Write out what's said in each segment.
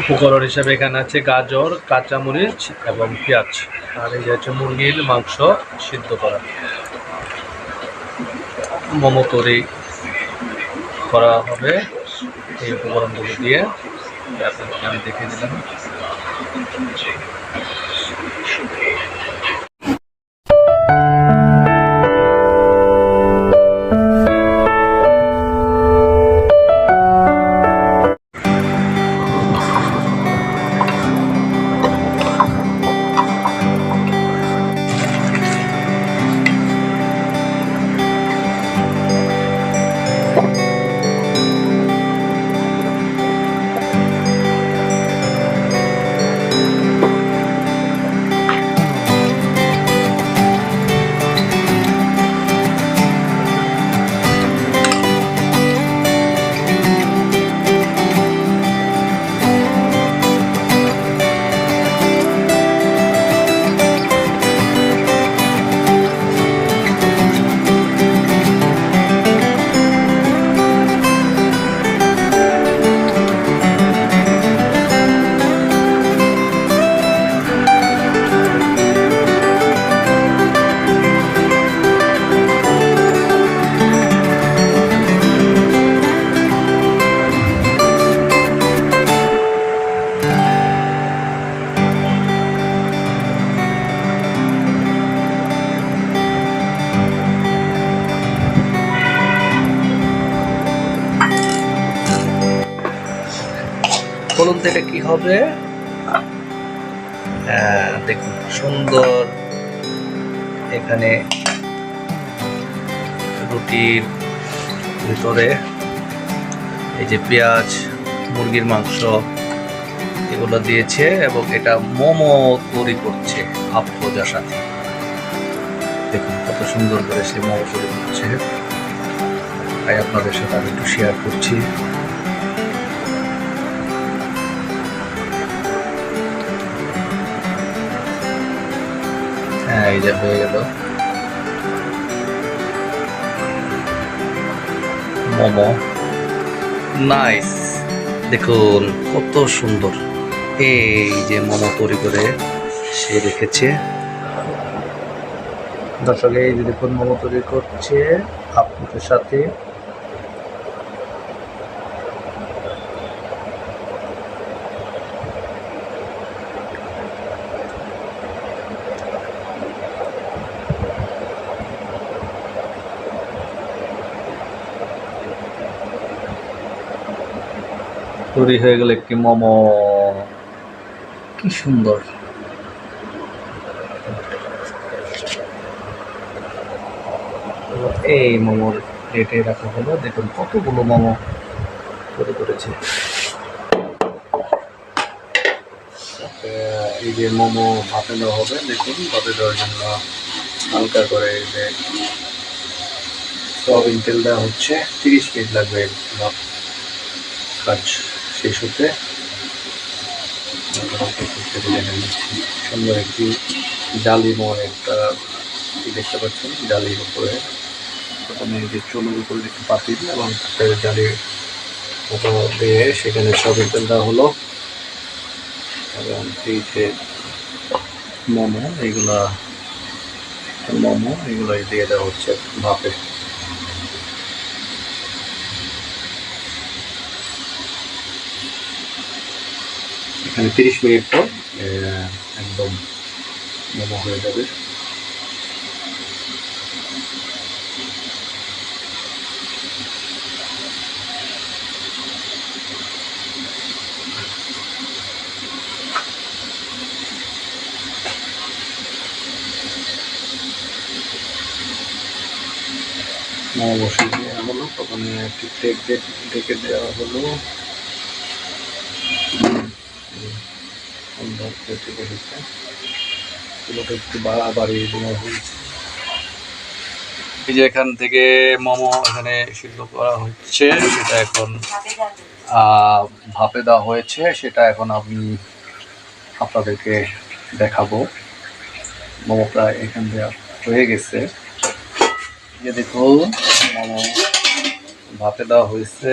উপকরণ হিসাবে এখানে আছে গাজর, কাঁচামরিচ এবং পেঁয়াজ। আর এই হচ্ছে মুরগির মাংস সিদ্ধ করা। মোমো তৈরি করা হবে এই উপকরণগুলো দিয়ে। আপনাদেরকে আমি দেখিয়ে দিলাম। এটা কি হবে? হ্যাঁ দেখুন, সুন্দর। এখানে রুটির ভিতরে এই যে পেঁয়াজ, মুরগির মাংস, এগুলো দিয়েছে এবং এটা মোমো তৈরি করছে আফরোজার সাথে। দেখুন, কত সুন্দর করে সে মোমো তৈরি করছে। তাই আপনাদের সাথে আমি একটু শেয়ার করছি। এই হয়ে গেল। মোমো। নাইস দেখুন, কত সুন্দর। এই যে মোমো তৈরি করে সে রেখেছে। দর্শক, এই যে দেখুন, মোমো তৈরি করছে আপনাদের সাথে। তৈরি হয়ে গেল একটি মোমো। কি সুন্দর। এই মোমোর প্লেটে রাখা হলো, দেখুন কতগুলো মোমো তৈরি করেছে। তারপরে এই যে মোমো ভাপে দেওয়া হবে, দেখুন ভাপে দেওয়ার জন্য হালকা করে যে সয়াবিন তেল দেওয়া হচ্ছে তিরিশ মিনিট লাগবে। কাজ। শেষ হতে সুন্দর একটি জালিময় একটা দেখতে পাচ্ছেন জালির উপরে প্রথমে যে চুলের উপরে একটু পাতিল এবং জালির মতো দিয়ে সেখানে তেল দেওয়া হলো। এবং এই যে মোমো এইগুলা মোমো এগুলো দিয়ে দেওয়া হচ্ছে ভাপে। এখানে তিরিশ মিনিট পর একদম মোমো হয়ে যাবে। মোমো বসিয়ে দেওয়া হলো। প্রথমে একটি ডেকে ডেকে দেওয়া হলো। এই যে এখান থেকে মোমো এখানে সিদ্ধ করা হচ্ছে, সেটা এখন ভাপে দেওয়া হয়েছে, সেটা এখন আমি আপনাদেরকে দেখাবো। মোমো প্রায় এখান থেকে হয়ে গেছে। যে দেখুন, মোমো ভাপে দেওয়া হয়েছে।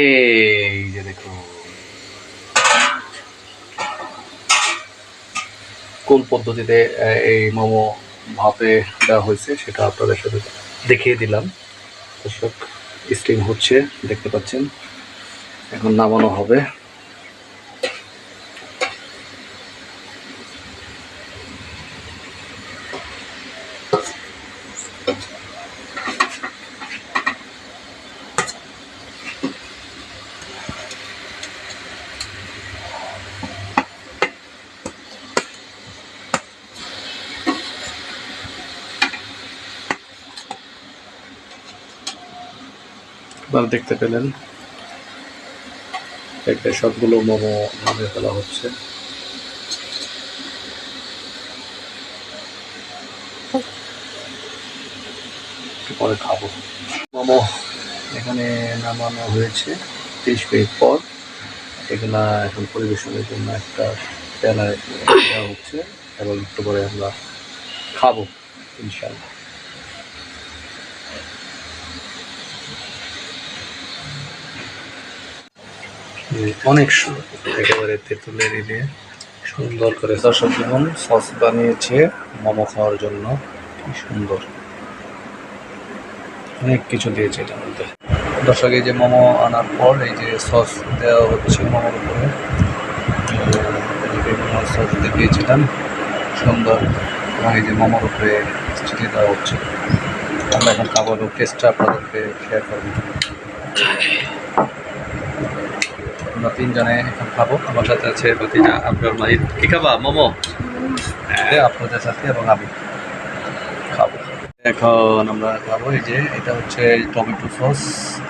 এই যে দেখুন। কোন পদ্ধতিতে এই মোমো ভাপে দেওয়া হয়েছে সেটা আপনাদের সাথে দেখিয়ে দিলাম। দর্শক স্টিম হচ্ছে, দেখতে পাচ্ছেন। এখন নামানো হবে। এবার দেখতে পেলেন। একটা সবগুলো মোমো নামিয়ে ফেলা হচ্ছে। পরে খাব। মোমো এখানে নামানো হয়েছে তিরিশ মিনিট পর। এগুলা এখন পরিবেশনের জন্য একটা তেলায় দেওয়া হচ্ছে এবং একটু পরে আমরা খাব ইনশাল্লাহ অনেক সুন্দর। একেবারে তেঁতুলের ই দিয়ে সুন্দর করে দর্শক যেমন সস বানিয়েছে মোমো খাওয়ার জন্য। কি সুন্দর। অনেক কিছু দিয়েছে এটার মধ্যে। দর্শক, এই যে মোমো আনার পর এই যে সস দেওয়া হচ্ছে মোমোর উপরে। বিভিন্ন সস দিয়েছিলাম সুন্দর। এবং এই যে মোমোর উপরে ছিটিয়ে দেওয়া হচ্ছে। আমরা এখন খাবার টেস্টটা আপনাদেরকে শেয়ার করব। আমরা তিনজনে এখন খাব। আমার সাথে আছে ভাতিজা আপনার মাহিদ কি খাবা মোমো? হ্যাঁ। আপনাদের সাথে এবং আমি। খাব। এখন আমরা খাব এই যে এটা হচ্ছে টমেটো সস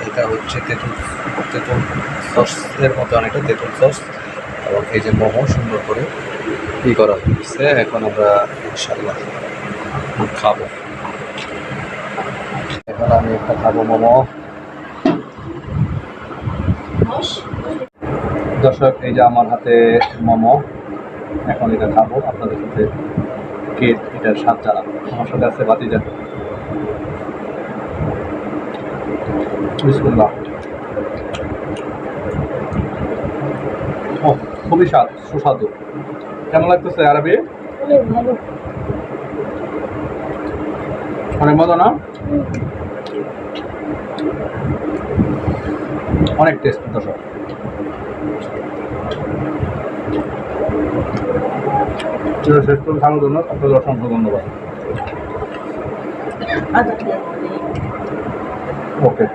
এটা হচ্ছে তেঁতুল তেঁতুল সসের মতো অনেকটা তেঁতুল সস এবং এই যে মোমো সুন্দর করে ই করা হয়েছে এখন আমরা ইনশাল্লাহ খাব। এখন আমি একটা খাব মোমো। দর্শক এই যে আমার হাতে মোমো এখন এটা খাব। আপনাদের সাথে কে এটার স্বাদ জানাব। আমার সাথে আছে বাতিজা বিসমুল্লাহ। ও খুবই স্বাদ সুস্বাদু। কেমন লাগতেছে আরবি? অনেক মজা না? অনেক টেস্ট দর্শক। শেষ করে খাওয়ার জন্য আপনাদের অসংখ্য ধন্যবাদ। আচ্ছা ওকে।